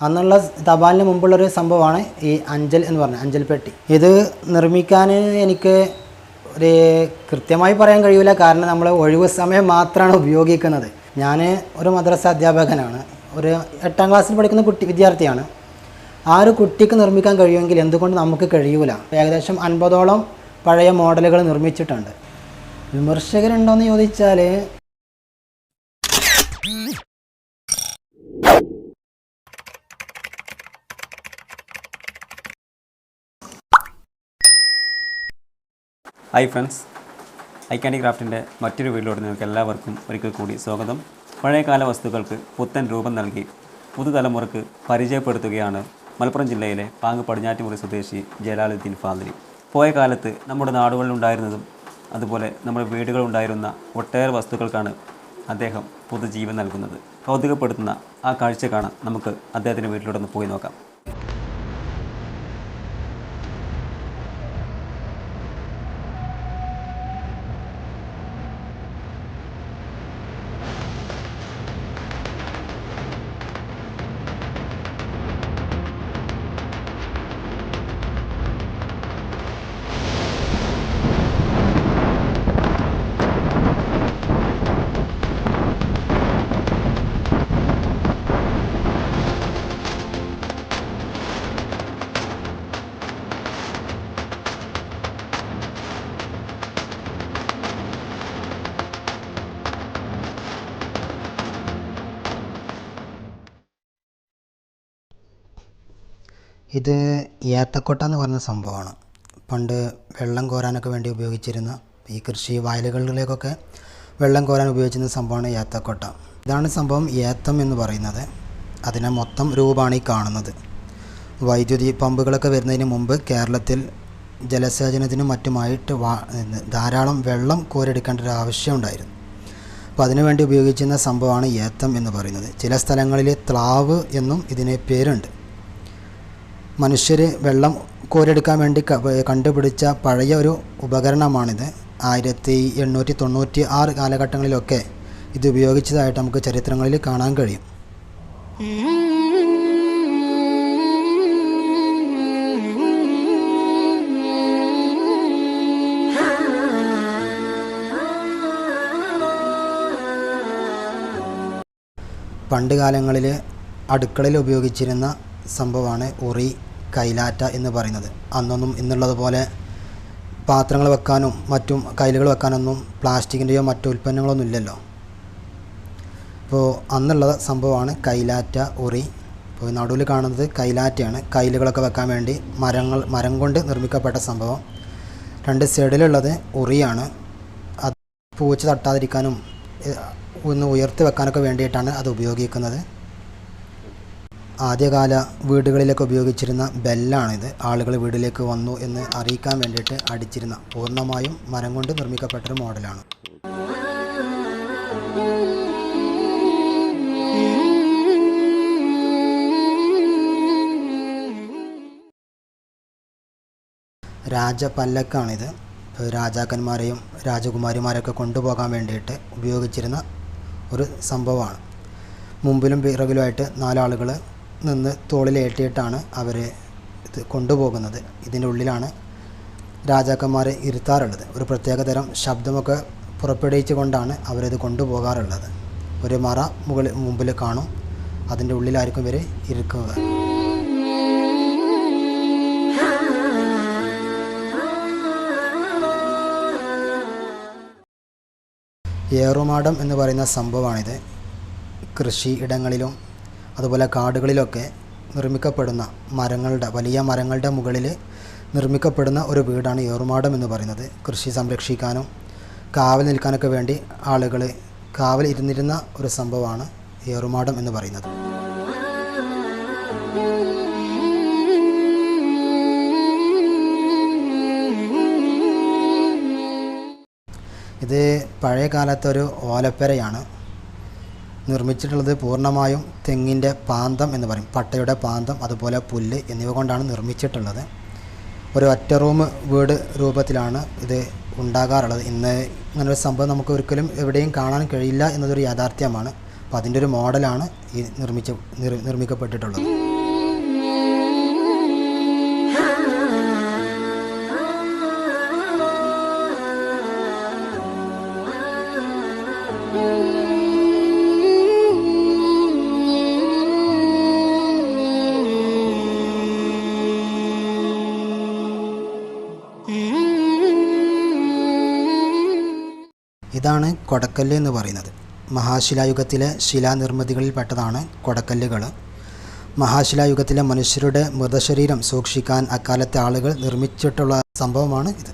അന്നുള്ള തപാലിന് മുമ്പുള്ളൊരു സംഭവമാണ് ഈ അഞ്ചൽ എന്ന് പറഞ്ഞ അഞ്ചൽ പെട്ടി. ഇത് നിർമ്മിക്കാൻ എനിക്ക് ഒരു കൃത്യമായി പറയാൻ കഴിയില്ല കാരണം നമ്മൾ ഒഴിവ് സമയം മാത്രമാണ് ഉപയോഗിക്കുന്നത്. ഞാൻ ഒരു മദ്രസ അധ്യാപകനാണ്. ഒരു എട്ടാം ക്ലാസ്സിൽ പഠിക്കുന്ന കുട്ടി വിദ്യാർത്ഥിയാണ്. ആ ഒരു കുട്ടിക്ക് നിർമ്മിക്കാൻ കഴിയുമെങ്കിൽ എന്തുകൊണ്ട് നമുക്ക് കഴിയൂല? ഏകദേശം അൻപതോളം പഴയ മോഡലുകൾ നിർമ്മിച്ചിട്ടുണ്ട്. വിമർശകരുണ്ടോയെന്ന് ചോദിച്ചാൽ ഹായ് ഫ്രണ്ട്സ്. ഐക്കാൻഡി ക്രാഫ്റ്റിന്റെ മറ്റൊരു വീഡിയോയോട് നിങ്ങൾക്ക് എല്ലാവർക്കും ഒരിക്കൽ കൂടി സ്വാഗതം. പഴയകാല വസ്തുക്കൾക്ക് പുത്തൻ രൂപം നൽകി പുതുതലമുറക്ക് പരിചയപ്പെടുത്തുകയാണ് മലപ്പുറം ജില്ലയിലെ പാങ്ങ് പടിഞ്ഞാറ്റുമുറി സ്വദേശി ജലാലുദ്ദീൻ ഫാദിലി. പോയ കാലത്ത് നമ്മുടെ നാടുകളിലുണ്ടായിരുന്നതും അതുപോലെ നമ്മുടെ വീടുകളുണ്ടായിരുന്ന ഒട്ടേറെ വസ്തുക്കൾക്കാണ് അദ്ദേഹം പുതുജീവൻ നൽകുന്നത്. കൗതുകപ്പെടുത്തുന്ന ആ കാഴ്ച കാണാൻ നമുക്ക് അദ്ദേഹത്തിന്റെ വീട്ടിലൂടെ ഒന്ന് പോയി നോക്കാം. ഇത് ഏത്തക്കൊട്ട എന്ന് പറഞ്ഞ സംഭവമാണ്. പണ്ട് വെള്ളം കോരാനൊക്കെ വേണ്ടി ഉപയോഗിച്ചിരുന്ന ഈ കൃഷി വയലുകളിലേക്കൊക്കെ വെള്ളം കോരാൻ ഉപയോഗിച്ചിരുന്ന സംഭവമാണ് ഏത്തക്കൊട്ട. ഇതാണ് സംഭവം ഏത്തം എന്ന് പറയുന്നത്. അതിനെ മൊത്തം രൂപമാണ് ഈ കാണുന്നത്. വൈദ്യുതി പമ്പുകളൊക്കെ വരുന്നതിന് മുമ്പ് കേരളത്തിൽ ജലസേചനത്തിനും മറ്റുമായിട്ട് ധാരാളം വെള്ളം കോരെടുക്കേണ്ട ഒരു ആവശ്യമുണ്ടായിരുന്നു അപ്പോൾ അതിനുവേണ്ടി ഉപയോഗിച്ചിരുന്ന സംഭവമാണ് ഏത്തം എന്ന് പറയുന്നത്. ചില സ്ഥലങ്ങളിൽ ത്ലാവ് എന്നും ഇതിന് പേരുണ്ട്. മനുഷ്യർ വെള്ളം കോരെടുക്കാൻ വേണ്ടി കണ്ടുപിടിച്ച പഴയ ഒരു ഉപകരണമാണിത്. ആയിരത്തി എണ്ണൂറ്റി തൊണ്ണൂറ്റി ആറ് കാലഘട്ടങ്ങളിലൊക്കെ ഇത് ഉപയോഗിച്ചതായിട്ട് നമുക്ക് ചരിത്രങ്ങളിൽ കാണാൻ കഴിയും. പണ്ട് കാലങ്ങളിൽ അടുക്കളയിൽ ഉപയോഗിച്ചിരുന്ന സംഭവമാണ് ഉറി കൈലാറ്റ എന്ന് പറയുന്നത്. അന്നൊന്നും ഇന്നുള്ളതുപോലെ പാത്രങ്ങൾ വെക്കാനും മറ്റും കൈലുകൾ വെക്കാനൊന്നും പ്ലാസ്റ്റിക്കിന്റെയോ മറ്റു ഉൽപ്പന്നങ്ങളൊന്നും ഇല്ലല്ലോ. അപ്പോൾ അന്നുള്ള സംഭവമാണ് കൈലാറ്റ ഉറി. ഇപ്പോൾ നടുവിൽ കാണുന്നത് കൈലാറ്റയാണ്. കൈലുകളൊക്കെ വെക്കാൻ വേണ്ടി മരങ്ങൾ മരം കൊണ്ട് നിർമ്മിക്കപ്പെട്ട സംഭവം. രണ്ട് സൈഡിലുള്ളത് ഉറിയാണ്. അത് പൂച്ച തട്ടാതിരിക്കാനും ഒന്ന് ഉയർത്തി വെക്കാനൊക്കെ വേണ്ടിയിട്ടാണ് അത് ഉപയോഗിക്കുന്നത്. ആദ്യകാല വീടുകളിലൊക്കെ ഉപയോഗിച്ചിരുന്ന ബെല്ലാണിത്. ആളുകൾ വീട്ടിലേക്ക് വന്നു എന്ന് അറിയിക്കാൻ വേണ്ടിയിട്ട് അടിച്ചിരുന്ന പൂർണമായും മരം കൊണ്ട് നിർമ്മിക്കപ്പെട്ടൊരു മോഡലാണ്. രാജപല്ലക്കാണിത്. രാജാക്കന്മാരെയും രാജകുമാരിമാരെയൊക്കെ കൊണ്ടുപോകാൻ വേണ്ടിയിട്ട് ഉപയോഗിച്ചിരുന്ന ഒരു സംഭവമാണ്. മുമ്പിലും പിറകിലുമായിട്ട് നാലാളുകൾ നിന്ന് തോളിലേറ്റിയിട്ടാണ് അവരെ ഇത് കൊണ്ടുപോകുന്നത്. ഇതിന്റെ ഉള്ളിലാണ് രാജാക്കന്മാരെ ഇരുത്താറുള്ളത്. ഒരു പ്രത്യേക തരം ശബ്ദമൊക്കെ പുറപ്പെടുവിച്ചുകൊണ്ടാണ് അവരത് കൊണ്ടുപോകാറുള്ളത്. ഒരു മറ മുകളിൽ മുമ്പിൽ കാണും. അതിന്റെ ഉള്ളിലായിരിക്കും ഇവർ ഇരിക്കുക. ഏറുമാടം എന്ന് പറയുന്ന സംഭവമാണിത്. കൃഷി ഇടങ്ങളിലും അതുപോലെ കാടുകളിലൊക്കെ നിർമ്മിക്കപ്പെടുന്ന മരങ്ങളുടെ വലിയ മരങ്ങളുടെ മുകളിൽ നിർമ്മിക്കപ്പെടുന്ന ഒരു വീടാണ് ഏറുമാടം എന്ന് പറയുന്നത്. കൃഷി സംരക്ഷിക്കാനും കാവൽ നിൽക്കാനൊക്കെ വേണ്ടി ആളുകൾ കാവൽ ഇരുന്നിരുന്ന ഒരു സംഭവമാണ് ഏറുമാടം എന്ന് പറയുന്നത്. ഇത് പഴയ കാലത്തെ ഒരു ഓലപ്പരയാണ്. നിർമ്മിച്ചിട്ടുള്ളത് പൂർണമായും തെങ്ങിന്റെ പാന്തം എന്ന് പറയും. പട്ടയുടെ പാന്തം അതുപോലെ പുല്ല് എന്നിവ കൊണ്ടാണ് നിർമ്മിച്ചിട്ടുള്ളത്. ഒരു ഒറ്റ റൂം വീട് രൂപത്തിലാണ് ഇത് ഉണ്ടാകാറുള്ളത്. ഇന്ന് ഇങ്ങനൊരു സംഭവം നമുക്ക് ഒരിക്കലും എവിടെയും കാണാൻ കഴിയില്ല എന്നതൊരു യാഥാർത്ഥ്യമാണ്. അപ്പോൾ അതിന്റെ ഒരു മോഡലാണ് ഈ നിർമ്മിച്ച നിർ- നിർമ്മിക്കപ്പെട്ടിട്ടുള്ളത്. ഇതാണ് കൊടക്കല്ല് എന്ന് പറയുന്നത്. മഹാശിലായുഗത്തിലെ ശിലാനിർമ്മിതികളിൽപ്പെട്ടതാണ് കൊടക്കല്ലുകൾ. മഹാശിലായുഗത്തിലെ മനുഷ്യരുടെ മൃതശരീരം സൂക്ഷിക്കാൻ അക്കാലത്തെ ആളുകൾ നിർമ്മിച്ചിട്ടുള്ള സംഭവമാണ് ഇത്.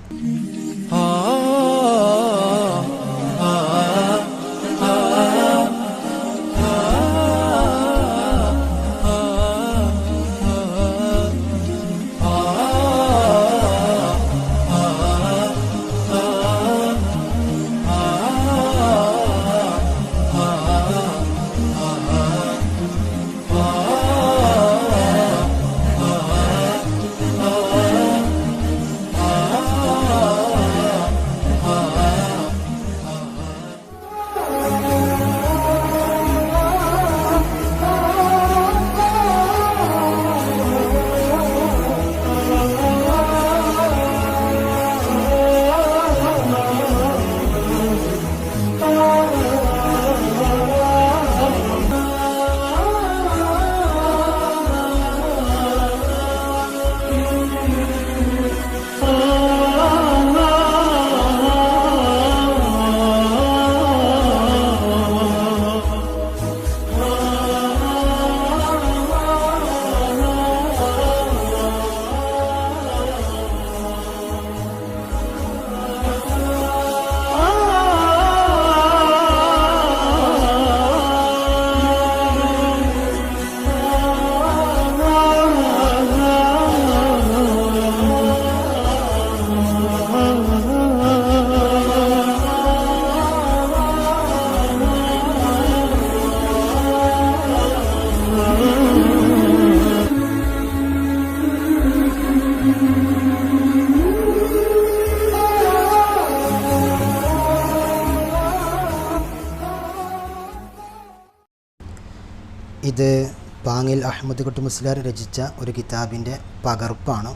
അഹമ്മദ് കുട്ടി മുസ്ലിയാർ രചിച്ച ഒരു കിതാബിന്റെ പകർപ്പാണ്.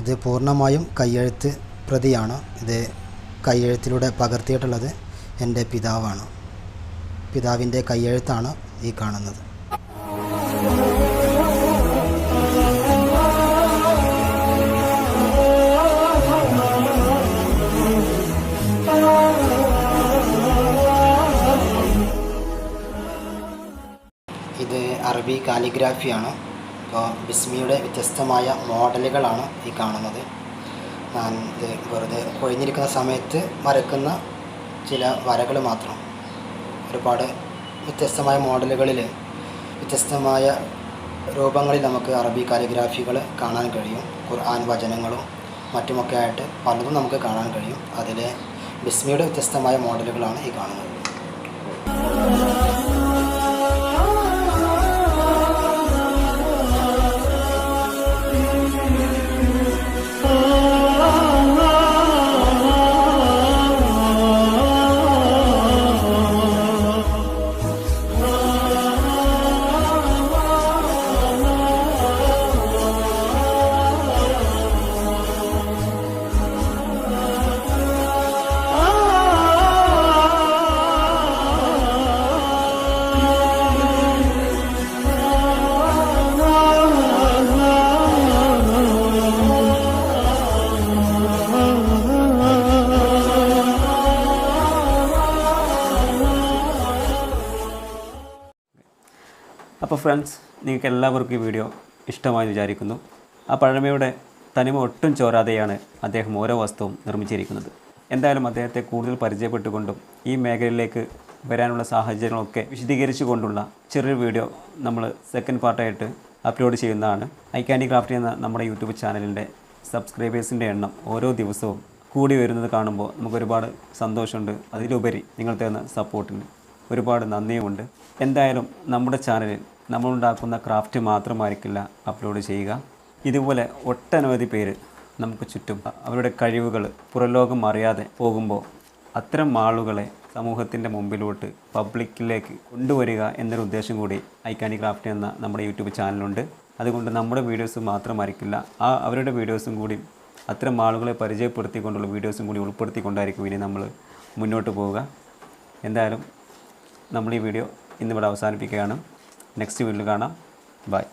ഇത് പൂർണമായും കയ്യെഴുത്ത് പ്രതിയാണ്. ഇത് കയ്യെഴുത്തിലൂടെ പകർത്തിയിട്ടുള്ളത് എന്റെ പിതാവാണ്. പിതാവിന്റെ കയ്യെഴുത്താണ് ഈ കാണുന്നത്. അറബി കാലിഗ്രാഫിയാണ്. അപ്പോൾ ബിസ്മിയുടെ വ്യത്യസ്തമായ മോഡലുകളാണ് ഈ കാണുന്നത്. ഞാൻ ഇത് വെറുതെ ഒഴിഞ്ഞിരിക്കുന്ന സമയത്ത് വരക്കുന്ന ചില വരകൾ മാത്രം. ഒരുപാട് വ്യത്യസ്തമായ മോഡലുകളിൽ വ്യത്യസ്തമായ രൂപങ്ങളിൽ നമുക്ക് അറബി കാലിഗ്രാഫികൾ കാണാൻ കഴിയും. ഖുർആൻ വചനങ്ങളും മറ്റുമൊക്കെ ആയിട്ട് പലതും നമുക്ക് കാണാൻ കഴിയും. അതിലെ ബിസ്മിയുടെ വ്യത്യസ്തമായ മോഡലുകളാണ് ഈ കാണുന്നത്. അപ്പോൾ ഫ്രണ്ട്സ് നിങ്ങൾക്ക് എല്ലാവർക്കും ഈ വീഡിയോ ഇഷ്ടമായി വിചാരിക്കുന്നു. ആ പഴമയുടെ തനിമ ഒട്ടും ചോരാതെയാണ് അദ്ദേഹം ഓരോ വസ്തുവും നിർമ്മിച്ചിരിക്കുന്നത്. എന്തായാലും അദ്ദേഹത്തെ കൂടുതൽ പരിചയപ്പെട്ടുകൊണ്ടും ഈ മേഖലയിലേക്ക് വരാനുള്ള സാഹചര്യങ്ങളൊക്കെ വിശദീകരിച്ചു കൊണ്ടുള്ള ചെറിയൊരു വീഡിയോ നമ്മൾ സെക്കൻഡ് പാർട്ടായിട്ട് അപ്ലോഡ് ചെയ്യുന്നതാണ്. ഐ ക്യാൻഡി ക്രാഫ്റ്റ് എന്ന നമ്മുടെ യൂട്യൂബ് ചാനലിന്റെ സബ്സ്ക്രൈബേഴ്സിന്റെ എണ്ണം ഓരോ ദിവസവും കൂടി വരുന്നത് കാണുമ്പോൾ നമുക്കൊരുപാട് സന്തോഷമുണ്ട്. അതിലുപരി നിങ്ങൾ തരുന്ന സപ്പോർട്ടിന് ഒരുപാട് നന്ദിയുമുണ്ട്. എന്തായാലും നമ്മുടെ ചാനലിൽ നമ്മളുണ്ടാക്കുന്ന ക്രാഫ്റ്റ് മാത്രമായിരിക്കില്ല അപ്ലോഡ് ചെയ്യുക. ഇതുപോലെ ഒട്ടനവധി പേര് നമുക്ക് ചുറ്റും അവരുടെ കഴിവുകൾ പുറലോകം അറിയാതെ പോകുമ്പോൾ അത്തരം ആളുകളെ സമൂഹത്തിന്റെ മുമ്പിലോട്ട് പബ്ലിക്കിലേക്ക് കൊണ്ടുവരിക എന്നൊരു ഉദ്ദേശം കൂടി ഐക്കാനി ക്രാഫ്റ്റ് എന്ന നമ്മുടെ യൂട്യൂബ് ചാനലുണ്ട് അതുകൊണ്ട് നമ്മുടെ വീഡിയോസ് മാത്രമായിരിക്കില്ല ആ അവരുടെ വീഡിയോസും കൂടി അത്തരം ആളുകളെ പരിചയപ്പെടുത്തിക്കൊണ്ടുള്ള വീഡിയോസും കൂടി ഉൾപ്പെടുത്തിക്കൊണ്ടായിരിക്കും ഇനി നമ്മൾ മുന്നോട്ട് പോവുക. എന്തായാലും നമ്മൾ ഈ വീഡിയോ ഇന്നിവിടെ അവസാനിപ്പിക്കുകയാണ്. നെക്സ്റ്റ് വീഡിയോ കാണാം. ബൈ.